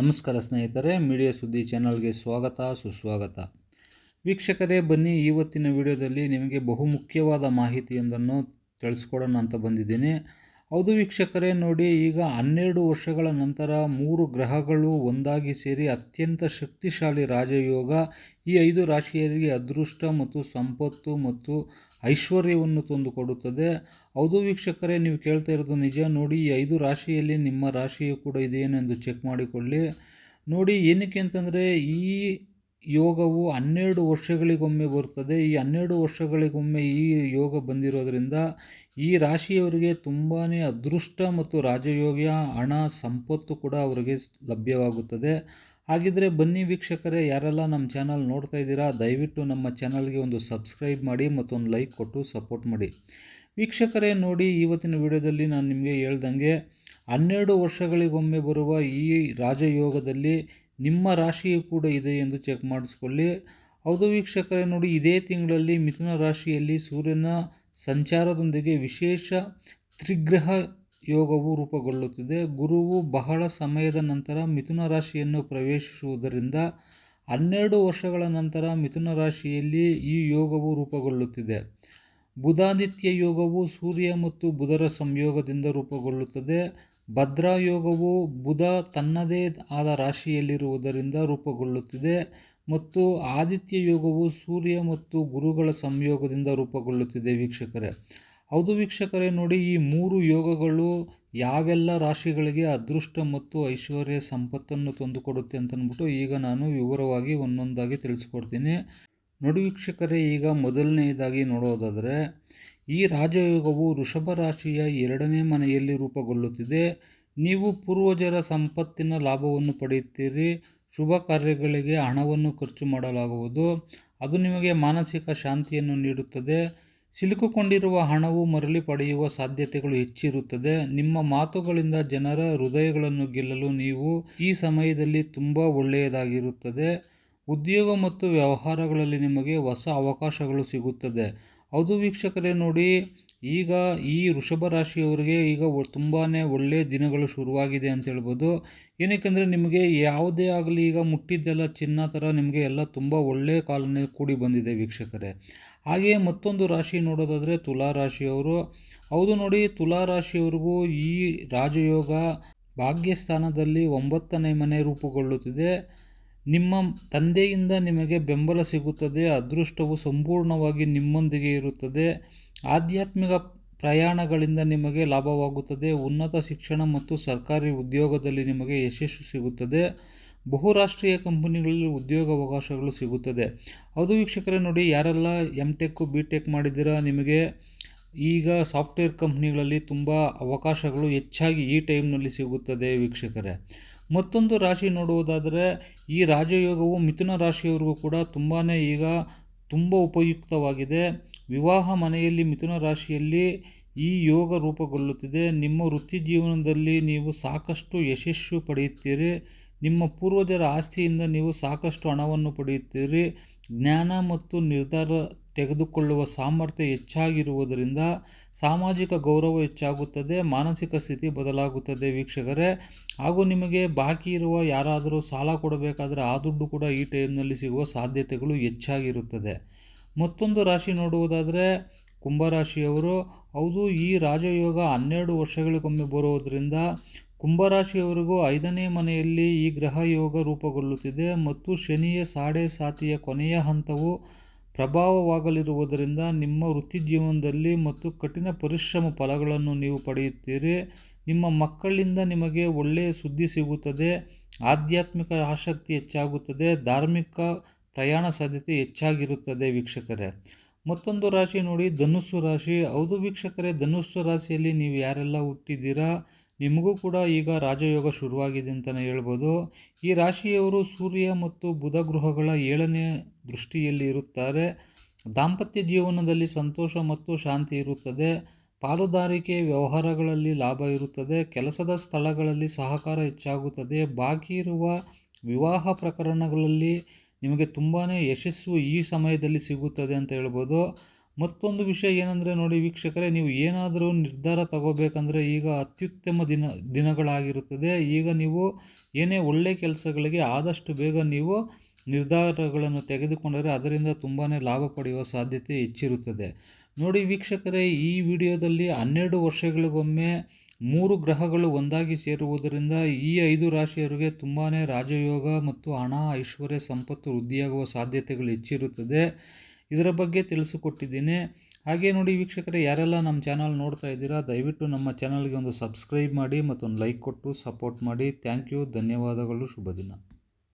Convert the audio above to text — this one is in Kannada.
ನಮಸ್ಕಾರ ಸ್ನೇಹಿತರೆ ಮೀಡಿಯಾ ಸುದ್ದಿ ಚಾನಲ್ಗೆ ಸ್ವಾಗತ, ಸುಸ್ವಾಗತ. ವೀಕ್ಷಕರೇ, ಬನ್ನಿ, ಇವತ್ತಿನ ವಿಡಿಯೋದಲ್ಲಿ ನಿಮಗೆ ಬಹುಮುಖ್ಯವಾದ ಮಾಹಿತಿಯೊಂದನ್ನು ತಿಳಿಸ್ಕೊಡೋಣ ಅಂತ ಬಂದಿದ್ದೀನಿ. ಹೌದು ವೀಕ್ಷಕರೇ, ನೋಡಿ, ಈಗ ಹನ್ನೆರಡು ವರ್ಷಗಳ ನಂತರ ಮೂರು ಗ್ರಹಗಳು ಒಂದಾಗಿ ಸೇರಿ ಅತ್ಯಂತ ಶಕ್ತಿಶಾಲಿ ರಾಜಯೋಗ, ಈ ಐದು ರಾಶಿಯರಿಗೆ ಅದೃಷ್ಟ ಮತ್ತು ಸಂಪತ್ತು ಮತ್ತು ಐಶ್ವರ್ಯವನ್ನು ತಂದುಕೊಡುತ್ತದೆ. ಹೌದು ವೀಕ್ಷಕರೇ, ನೀವು ಕೇಳ್ತಾ ಇರೋದು ನಿಜ. ನೋಡಿ, ಈ ಐದು ರಾಶಿಯಲ್ಲಿ ನಿಮ್ಮ ರಾಶಿಯು ಕೂಡ ಇದೆಯೇನೆಂದು ಚೆಕ್ ಮಾಡಿಕೊಳ್ಳಿ. ನೋಡಿ, ಏನಕ್ಕೆ ಅಂತಂದರೆ ಈ ಯೋಗವು ಹನ್ನೆರಡು ವರ್ಷಗಳಿಗೊಮ್ಮೆ ಬರುತ್ತದೆ. ಈ ಹನ್ನೆರಡು ವರ್ಷಗಳಿಗೊಮ್ಮೆ ಈ ಯೋಗ ಬಂದಿರೋದರಿಂದ ಈ ರಾಶಿಯವರಿಗೆ ತುಂಬಾ ಅದೃಷ್ಟ ಮತ್ತು ರಾಜಯೋಗ್ಯ, ಹಣ, ಸಂಪತ್ತು ಕೂಡ ಅವರಿಗೆ ಲಭ್ಯವಾಗುತ್ತದೆ. ಹಾಗಿದ್ರೆ ಬನ್ನಿ ವೀಕ್ಷಕರೇ, ಯಾರೆಲ್ಲ ನಮ್ಮ ಚಾನಲ್ ನೋಡ್ತಾ ಇದ್ದೀರಾ, ದಯವಿಟ್ಟು ನಮ್ಮ ಚಾನಲ್ಗೆ ಒಂದು ಸಬ್ಸ್ಕ್ರೈಬ್ ಮಾಡಿ ಮತ್ತೊಂದು ಲೈಕ್ ಕೊಟ್ಟು ಸಪೋರ್ಟ್ ಮಾಡಿ. ವೀಕ್ಷಕರೇ, ನೋಡಿ ಇವತ್ತಿನ ವಿಡಿಯೋದಲ್ಲಿ ನಾನು ನಿಮಗೆ ಹೇಳ್ದಂಗೆ ಹನ್ನೆರಡು ವರ್ಷಗಳಿಗೊಮ್ಮೆ ಬರುವ ಈ ರಾಜಯೋಗದಲ್ಲಿ ನಿಮ್ಮ ರಾಶಿಯು ಕೂಡ ಇದೆ ಎಂದು ಚೆಕ್ ಮಾಡಿಸ್ಕೊಳ್ಳಿ. ಹೌದು ವೀಕ್ಷಕರೇ, ನೋಡಿ ಇದೇ ತಿಂಗಳಲ್ಲಿ ಮಿಥುನ ರಾಶಿಯಲ್ಲಿ ಸೂರ್ಯನ ಸಂಚಾರದೊಂದಿಗೆ ವಿಶೇಷ ತ್ರಿಗ್ರಹ ಯೋಗವು ರೂಪುಗೊಳ್ಳುತ್ತಿದೆ. ಗುರುವು ಬಹಳ ಸಮಯದ ನಂತರ ಮಿಥುನ ರಾಶಿಯನ್ನು ಪ್ರವೇಶಿಸುವುದರಿಂದ ಹನ್ನೆರಡು ವರ್ಷಗಳ ನಂತರ ಮಿಥುನ ರಾಶಿಯಲ್ಲಿ ಈ ಯೋಗವು ರೂಪುಗೊಳ್ಳುತ್ತಿದೆ. ಬುಧಾದಿತ್ಯ ಯೋಗವು ಸೂರ್ಯ ಮತ್ತು ಬುಧರ ಸಂಯೋಗದಿಂದ ರೂಪುಗೊಳ್ಳುತ್ತದೆ. ಭದ್ರಾ ಯೋಗವು ಬುಧ ತನ್ನದೇ ಆದ ರಾಶಿಯಲ್ಲಿರುವುದರಿಂದ ರೂಪುಗೊಳ್ಳುತ್ತಿದೆ ಮತ್ತು ಆದಿತ್ಯ ಯೋಗವು ಸೂರ್ಯ ಮತ್ತು ಗುರುಗಳ ಸಂಯೋಗದಿಂದ ರೂಪುಗೊಳ್ಳುತ್ತಿದೆ ವೀಕ್ಷಕರೇ. ಹೌದು ವೀಕ್ಷಕರೇ, ನೋಡಿ ಈ ಮೂರು ಯೋಗಗಳು ಯಾವೆಲ್ಲ ರಾಶಿಗಳಿಗೆ ಅದೃಷ್ಟ ಮತ್ತು ಐಶ್ವರ್ಯ ಸಂಪತ್ತನ್ನು ತಂದುಕೊಡುತ್ತೆ ಅಂತಂದ್ಬಿಟ್ಟು ಈಗ ನಾನು ವಿವರವಾಗಿ ಒಂದೊಂದಾಗಿ ತಿಳಿಸ್ಕೊಡ್ತೀನಿ. ನೋಡಿ ವೀಕ್ಷಕರೇ, ಈಗ ಮೊದಲನೆಯದಾಗಿ ನೋಡೋದಾದರೆ ಈ ರಾಜಯೋಗವು ಋಷಭ ರಾಶಿಯ ಎರಡನೇ ಮನೆಯಲ್ಲಿ ರೂಪುಗೊಳ್ಳುತ್ತಿದೆ. ನೀವು ಪೂರ್ವಜರ ಸಂಪತ್ತಿನ ಲಾಭವನ್ನು ಪಡೆಯುತ್ತೀರಿ. ಶುಭ ಕಾರ್ಯಗಳಿಗೆ ಹಣವನ್ನು ಖರ್ಚು ಮಾಡಲಾಗುವುದು. ಅದು ನಿಮಗೆ ಮಾನಸಿಕ ಶಾಂತಿಯನ್ನು ನೀಡುತ್ತದೆ. ಸಿಲುಕಿಕೊಂಡಿರುವ ಹಣವು ಮರಳಿ ಪಡೆಯುವ ಸಾಧ್ಯತೆಗಳು ಹೆಚ್ಚಿರುತ್ತದೆ. ನಿಮ್ಮ ಮಾತುಗಳಿಂದ ಜನರ ಹೃದಯಗಳನ್ನು ಗೆಲ್ಲಲು ನೀವು ಈ ಸಮಯದಲ್ಲಿ ತುಂಬ ಒಳ್ಳೆಯದಾಗಿರುತ್ತದೆ. ಉದ್ಯೋಗ ಮತ್ತು ವ್ಯವಹಾರಗಳಲ್ಲಿ ನಿಮಗೆ ಹೊಸ ಅವಕಾಶಗಳು ಸಿಗುತ್ತದೆ. ಹೌದು ವೀಕ್ಷಕರೇ, ನೋಡಿ, ಈಗ ಈ ವೃಷಭ ರಾಶಿಯವರಿಗೆ ಈಗ ತುಂಬಾ ಒಳ್ಳೆಯ ದಿನಗಳು ಶುರುವಾಗಿದೆ ಅಂತ ಹೇಳ್ಬೋದು. ಏನಕ್ಕೆಂದರೆ, ನಿಮಗೆ ಯಾವುದೇ ಆಗಲಿ ಈಗ ಮುಟ್ಟಿದ್ದೆಲ್ಲ ಚಿನ್ನ ಥರ ನಿಮಗೆ ಎಲ್ಲ ತುಂಬ ಒಳ್ಳೆಯ ಕಾಲನೇ ಕೂಡಿ ಬಂದಿದೆ ವೀಕ್ಷಕರೇ. ಹಾಗೆಯೇ ಮತ್ತೊಂದು ರಾಶಿ ನೋಡೋದಾದರೆ ತುಲಾ ರಾಶಿಯವರು. ಹೌದು ನೋಡಿ, ತುಲಾ ರಾಶಿಯವ್ರಿಗೂ ಈ ರಾಜಯೋಗ ಭಾಗ್ಯಸ್ಥಾನದಲ್ಲಿ ಒಂಬತ್ತನೇ ಮನೆ ರೂಪುಗೊಳ್ಳುತ್ತಿದೆ. ನಿಮ್ಮ ತಂದೆಯಿಂದ ನಿಮಗೆ ಬೆಂಬಲ ಸಿಗುತ್ತದೆ, ಅದೃಷ್ಟವು ಸಂಪೂರ್ಣವಾಗಿ ನಿಮ್ಮೊಂದಿಗೆ ಇರುತ್ತದೆ. ಆಧ್ಯಾತ್ಮಿಕ ಪ್ರಯಾಣಗಳಿಂದ ನಿಮಗೆ ಲಾಭವಾಗುತ್ತದೆ. ಉನ್ನತ ಶಿಕ್ಷಣ ಮತ್ತು ಸರ್ಕಾರಿ ಉದ್ಯೋಗದಲ್ಲಿ ನಿಮಗೆ ಯಶಸ್ಸು ಸಿಗುತ್ತದೆ. ಬಹುರಾಷ್ಟ್ರೀಯ ಕಂಪನಿಗಳಲ್ಲಿ ಉದ್ಯೋಗಾವಕಾಶಗಳು ಸಿಗುತ್ತದೆ. ಅದು ವೀಕ್ಷಕರೇ, ನೋಡಿ, ಯಾರೆಲ್ಲ ಎಂ ಟೆಕ್ಕು ಬಿ ಟೆಕ್ ಮಾಡಿದ್ದೀರಾ, ನಿಮಗೆ ಈಗ ಸಾಫ್ಟ್ವೇರ್ ಕಂಪ್ನಿಗಳಲ್ಲಿ ತುಂಬ ಅವಕಾಶಗಳು ಹೆಚ್ಚಾಗಿ ಈ ಟೈಮ್ನಲ್ಲಿ ಸಿಗುತ್ತದೆ ವೀಕ್ಷಕರೇ. ಮತ್ತೊಂದು ರಾಶಿ ನೋಡುವುದಾದರೆ ಈ ರಾಜಯೋಗವು ಮಿಥುನ ರಾಶಿಯವರಿಗೂ ಕೂಡ ತುಂಬಾ ಈಗ ತುಂಬ ಉಪಯುಕ್ತವಾಗಿದೆ. ವಿವಾಹ ಮನೆಯಲ್ಲಿ ಮಿಥುನ ರಾಶಿಯಲ್ಲಿ ಈ ಯೋಗ ರೂಪುಗೊಳ್ಳುತ್ತಿದೆ. ನಿಮ್ಮ ವೃತ್ತಿ ಜೀವನದಲ್ಲಿ ನೀವು ಸಾಕಷ್ಟು ಯಶಸ್ಸು ಪಡೆಯುತ್ತೀರಿ. ನಿಮ್ಮ ಪೂರ್ವಜರ ಆಸ್ತಿಯಿಂದ ನೀವು ಸಾಕಷ್ಟು ಹಣವನ್ನು ಪಡೆಯುತ್ತೀರಿ. ಜ್ಞಾನ ಮತ್ತು ನಿರ್ಧಾರ ತೆಗೆದುಕೊಳ್ಳುವ ಸಾಮರ್ಥ್ಯ ಹೆಚ್ಚಾಗಿರುವುದರಿಂದ ಸಾಮಾಜಿಕ ಗೌರವ ಹೆಚ್ಚಾಗುತ್ತದೆ, ಮಾನಸಿಕ ಸ್ಥಿತಿ ಬದಲಾಗುತ್ತದೆ ವೀಕ್ಷಕರೇ. ಹಾಗೂ ನಿಮಗೆ ಬಾಕಿ ಇರುವ ಯಾರಾದರೂ ಸಾಲ ಕೊಡಬೇಕಾದರೆ ಆ ದುಡ್ಡು ಕೂಡ ಈ ಟೈಮ್ನಲ್ಲಿ ಸಿಗುವ ಸಾಧ್ಯತೆಗಳು ಹೆಚ್ಚಾಗಿರುತ್ತದೆ. ಮತ್ತೊಂದು ರಾಶಿ ನೋಡುವುದಾದರೆ ಕುಂಭರಾಶಿಯವರು. ಹೌದು, ಈ ರಾಜಯೋಗ ಹನ್ನೆರಡು ವರ್ಷಗಳಿಗೊಮ್ಮೆ ಬರುವುದರಿಂದ ಕುಂಭರಾಶಿಯವರಿಗೂ ಐದನೇ ಮನೆಯಲ್ಲಿ ಈ ಗ್ರಹ ಯೋಗ ರೂಪುಗೊಳ್ಳುತ್ತಿದೆ. ಮತ್ತು ಶನಿಯ ಸಾಡೆ ಸಾತಿಯ ಕೊನೆಯ ಹಂತವು ಪ್ರಭಾವವಾಗಲಿರುವುದರಿಂದ ನಿಮ್ಮ ವೃತ್ತಿ ಜೀವನದಲ್ಲಿ ಮತ್ತು ಕಠಿಣ ಪರಿಶ್ರಮ ಫಲಗಳನ್ನು ನೀವು ಪಡೆಯುತ್ತೀರಿ. ನಿಮ್ಮ ಮಕ್ಕಳಿಂದ ನಿಮಗೆ ಒಳ್ಳೆಯ ಸುದ್ದಿ ಸಿಗುತ್ತದೆ, ಆಧ್ಯಾತ್ಮಿಕ ಆಸಕ್ತಿ ಹೆಚ್ಚಾಗುತ್ತದೆ, ಧಾರ್ಮಿಕ ಪ್ರಯಾಣ ಸಾಧ್ಯತೆ ಹೆಚ್ಚಾಗಿರುತ್ತದೆ ವೀಕ್ಷಕರೇ. ಮತ್ತೊಂದು ರಾಶಿ ನೋಡಿ, ಧನುಸ್ಸು ರಾಶಿ. ಹೌದು ವೀಕ್ಷಕರೇ, ಧನುಸ್ಸು ರಾಶಿಯಲ್ಲಿ ನೀವು ಯಾರೆಲ್ಲ ಹುಟ್ಟಿದ್ದೀರಾ? ನಿಮಗೂ ಕೂಡ ಈಗ ರಾಜಯೋಗ ಶುರುವಾಗಿದೆ ಅಂತಲೇ ಹೇಳ್ಬೋದು. ಈ ರಾಶಿಯವರು ಸೂರ್ಯ ಮತ್ತು ಬುಧ ಗೃಹಗಳ ಏಳನೇ ದೃಷ್ಟಿಯಲ್ಲಿ ಇರುತ್ತಾರೆ. ದಾಂಪತ್ಯ ಜೀವನದಲ್ಲಿ ಸಂತೋಷ ಮತ್ತು ಶಾಂತಿ ಇರುತ್ತದೆ. ಪಾಲುದಾರಿಕೆ ವ್ಯವಹಾರಗಳಲ್ಲಿ ಲಾಭ ಇರುತ್ತದೆ. ಕೆಲಸದ ಸ್ಥಳಗಳಲ್ಲಿ ಸಹಕಾರ ಹೆಚ್ಚಾಗುತ್ತದೆ. ಬಾಕಿ ಇರುವ ವಿವಾಹ ಪ್ರಕರಣಗಳಲ್ಲಿ ನಿಮಗೆ ತುಂಬಾ ಯಶಸ್ಸು ಈ ಸಮಯದಲ್ಲಿ ಸಿಗುತ್ತದೆ ಅಂತ ಹೇಳ್ಬೋದು. ಮತ್ತೊಂದು ವಿಷಯ ಏನಂದರೆ ನೋಡಿ ವೀಕ್ಷಕರೇ, ನೀವು ಏನಾದರೂ ನಿರ್ಧಾರ ತಗೋಬೇಕಂದ್ರೆ ಈಗ ಅತ್ಯುತ್ತಮ ದಿನ, ದಿನಗಳಾಗಿರುತ್ತದೆ. ಈಗ ನೀವು ಏನೇ ಒಳ್ಳೆಯ ಕೆಲಸಗಳಿಗೆ ಆದಷ್ಟು ಬೇಗ ನೀವು ನಿರ್ಧಾರಗಳನ್ನು ತೆಗೆದುಕೊಂಡರೆ ಅದರಿಂದ ತುಂಬಾ ಲಾಭ ಪಡೆಯುವ ಸಾಧ್ಯತೆ ಹೆಚ್ಚಿರುತ್ತದೆ. ನೋಡಿ ವೀಕ್ಷಕರೇ, ಈ ವಿಡಿಯೋದಲ್ಲಿ ಹನ್ನೆರಡು ವರ್ಷಗಳಿಗೊಮ್ಮೆ ಮೂರು ಗ್ರಹಗಳು ಒಂದಾಗಿ ಸೇರುವುದರಿಂದ ಈ ಐದು ರಾಶಿಯವರಿಗೆ ತುಂಬಾ ರಾಜಯೋಗ ಮತ್ತು ಹಣ, ಐಶ್ವರ್ಯ, ಸಂಪತ್ತು ವೃದ್ಧಿಯಾಗುವ ಸಾಧ್ಯತೆಗಳು ಹೆಚ್ಚಿರುತ್ತದೆ. ಇದರ ಬಗ್ಗೆ ತಿಳಿಸಿಕೊಟ್ಟಿದ್ದೀನಿ. ಹಾಗೆ ನೋಡಿ ವೀಕ್ಷಕರೇ, ಯಾರೆಲ್ಲ ನಮ್ಮ ಚಾನಲ್ ನೋಡ್ತಾ ಇದ್ದೀರಾ, ದಯವಿಟ್ಟು ನಮ್ಮ ಚಾನಲ್ಗೆ ಒಂದು ಸಬ್ಸ್ಕ್ರೈಬ್ ಮಾಡಿ ಮತ್ತೊಂದು ಲೈಕ್ ಕೊಟ್ಟು ಸಪೋರ್ಟ್ ಮಾಡಿ. ಥ್ಯಾಂಕ್ ಯು, ಧನ್ಯವಾದಗಳು, ಶುಭ ದಿನ.